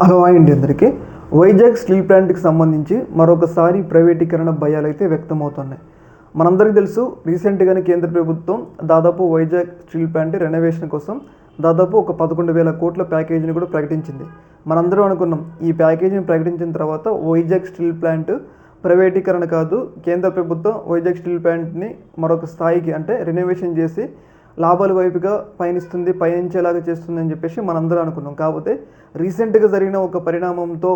Hello అండి అందరికీ Vizag steel ప్లాంట్కి సంబంధించి మరొకసారి ప్రైవేటీకరణ భయాలు అయితే వ్యక్తమవుతున్నాయి. మనందరికీ తెలుసు రీసెంట్గానే కేంద్ర ప్రభుత్వం దాదాపు వైజాగ్ స్టీల్ ప్లాంట్ రెనోవేషన్ కోసం దాదాపు ఒక పదకొండు వేల కోట్ల ప్యాకేజీని కూడా ప్రకటించింది. మనందరం అనుకున్నాం ఈ ప్యాకేజీని ప్రకటించిన తర్వాత వైజాగ్ స్టీల్ ప్లాంట్ ప్రైవేటీకరణ కాదు కేంద్ర ప్రభుత్వం వైజాగ్ స్టీల్ ప్లాంట్ని మరొక స్థాయికి అంటే రెనోవేషన్ చేసి లాభాల వైపుగా పయనిస్తుంది పయనించేలాగా చేస్తుంది అని చెప్పేసి మనందరం అనుకున్నాం. కాకపోతే రీసెంట్గా జరిగిన ఒక పరిణామంతో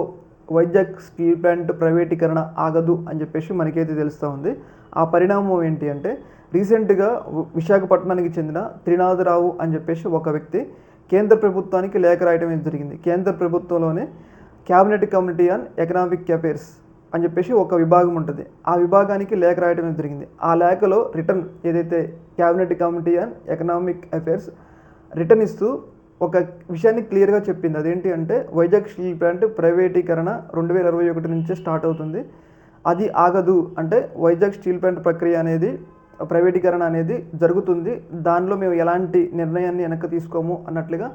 వైజాగ్ స్టీల్ ప్లాంట్ ప్రైవేటీకరణ ఆగదు అని చెప్పేసి మనకైతే తెలుస్తూ ఉంది. ఆ పరిణామం ఏంటి అంటే రీసెంట్గా విశాఖపట్నానికి చెందిన త్రినాథరావు అని చెప్పేసి ఒక వ్యక్తి కేంద్ర ప్రభుత్వానికి లేఖ రాయడం జరిగింది. కేంద్ర ప్రభుత్వంలోనే cabinet committee on economic affairs అని చెప్పేసి ఒక విభాగం ఉంటుంది. ఆ విభాగానికి లేఖ రాయడం జరిగింది. ఆ లేఖలో రిటర్న్ ఏదైతే cabinet committee and economic affairs return ఇస్తూ ఒక విషయాన్ని క్లియర్గా చెప్పింది. అదేంటి అంటే వైజాగ్ స్టీల్ ప్లాంట్ ప్రైవేటీకరణ రెండు వేల ఇరవై ఒకటి నుంచే స్టార్ట్ అవుతుంది. అది ఆగదు అంటే వైజాగ్ స్టీల్ ప్లాంట్ ప్రక్రియ అనేది ప్రైవేటీకరణ అనేది జరుగుతుంది. దానిలో మేము ఎలాంటి నిర్ణయాన్ని వెనక్కి తీసుకోము అన్నట్లుగా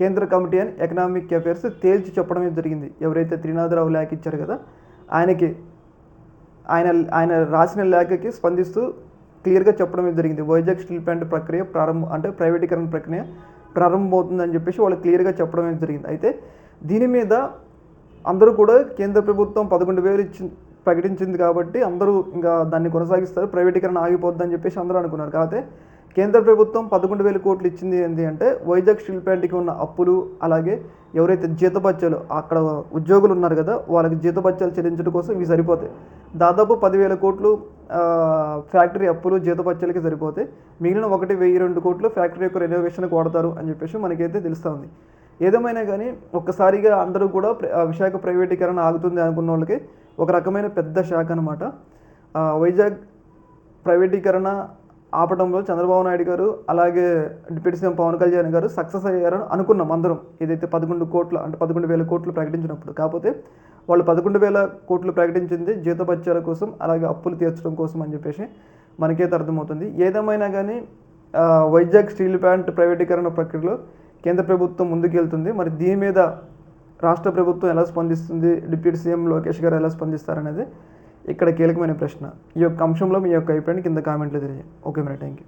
కేంద్ర కమిటీ అండ్ ఎకనామిక్ అఫైర్స్ తేల్చి చెప్పడమే జరిగింది. ఎవరైతే త్రినాథరావు లేఖ ఇచ్చారు కదా ఆయనకి ఆయన ఆయన రాసిన లేఖకి స్పందిస్తూ క్లియర్గా చెప్పడం జరిగింది. వైజాగ్ స్టీల్ ప్లాంట్ ప్రక్రియ ప్రారంభం అంటే ప్రైవేటీకరణ ప్రక్రియ ప్రారంభమవుతుందని చెప్పేసి వాళ్ళు క్లియర్గా చెప్పడం జరిగింది. అయితే దీని మీద అందరూ కూడా కేంద్ర ప్రభుత్వం పదకొండు వేలు ఇచ్చి ప్రకటించింది కాబట్టి అందరూ ఇంకా దాన్ని కొనసాగిస్తారు. ప్రైవేటీకరణ ఆగిపోద్దని చెప్పేసి అందరూ అనుకున్నారు. కాకపోతే కేంద్ర ప్రభుత్వం పదకొండు వేల కోట్లు ఇచ్చింది ఏంటి అంటే వైజాగ్ స్టీల్ ప్లాంట్కి ఉన్న అప్పులు అలాగే ఎవరైతే జీతభత్యాలు అక్కడ ఉద్యోగులు ఉన్నారు కదా వాళ్ళకి జీతభత్యాలు చెల్లించడం కోసం ఇవి సరిపోతాయి. దాదాపు పదివేల కోట్లు ఫ్యాక్టరీ అప్పులు జీతభత్యాలకి సరిపోతాయి. మిగిలిన ఒకటి వెయ్యి రెండు కోట్లు ఫ్యాక్టరీ యొక్క రెనోవేషన్కి వాడతారు అని చెప్పేసి మనకైతే తెలుస్తూ ఉంది ఏదేమైనా కానీ ఒక్కసారిగా అందరూ కూడా ప్ర- విశాఖ ప్రైవేటీకరణ ఆగుతుంది అనుకున్న వాళ్ళకి ఒక రకమైన పెద్ద శాఖ అనమాట వైజాగ్ ప్రైవేటీకరణ ఆపడంలో చంద్రబాబు నాయుడు గారు అలాగే డిప్యూటీ సీఎం పవన్ కళ్యాణ్ గారు సక్సెస్ అయ్యారని అనుకున్నాం అందరం. ఏదైతే పదకొండు కోట్లు అంటే పదకొండు వేల కోట్లు ప్రకటించినప్పుడు. కాకపోతే వాళ్ళు పదకొండు వేల కోట్లు ప్రకటించింది జీతభత్యాల కోసం అలాగే అప్పులు తీర్చడం కోసం అని చెప్పేసి మనకైతే అర్థమవుతుంది. ఏదేమైనా కానీ వైజాగ్ స్టీల్ ప్లాంట్ ప్రైవేటీకరణ ప్రక్రియలో కేంద్ర ప్రభుత్వం ముందుకెళ్తుంది. మరి దీని మీద రాష్ట్ర ప్రభుత్వం ఎలా స్పందిస్తుంది? డిప్యూటీ సీఎం లోకేష్ గారు ఎలా స్పందిస్తారనేది ఇక్కడ కీలకమైన ప్రశ్న. ఈ యొక్క అంశంలో మీ యొక్క అభిప్రాయాన్ని కింద కామెంట్లో తెలియజేయండి. ఓకే మరి థ్యాంక్ యూ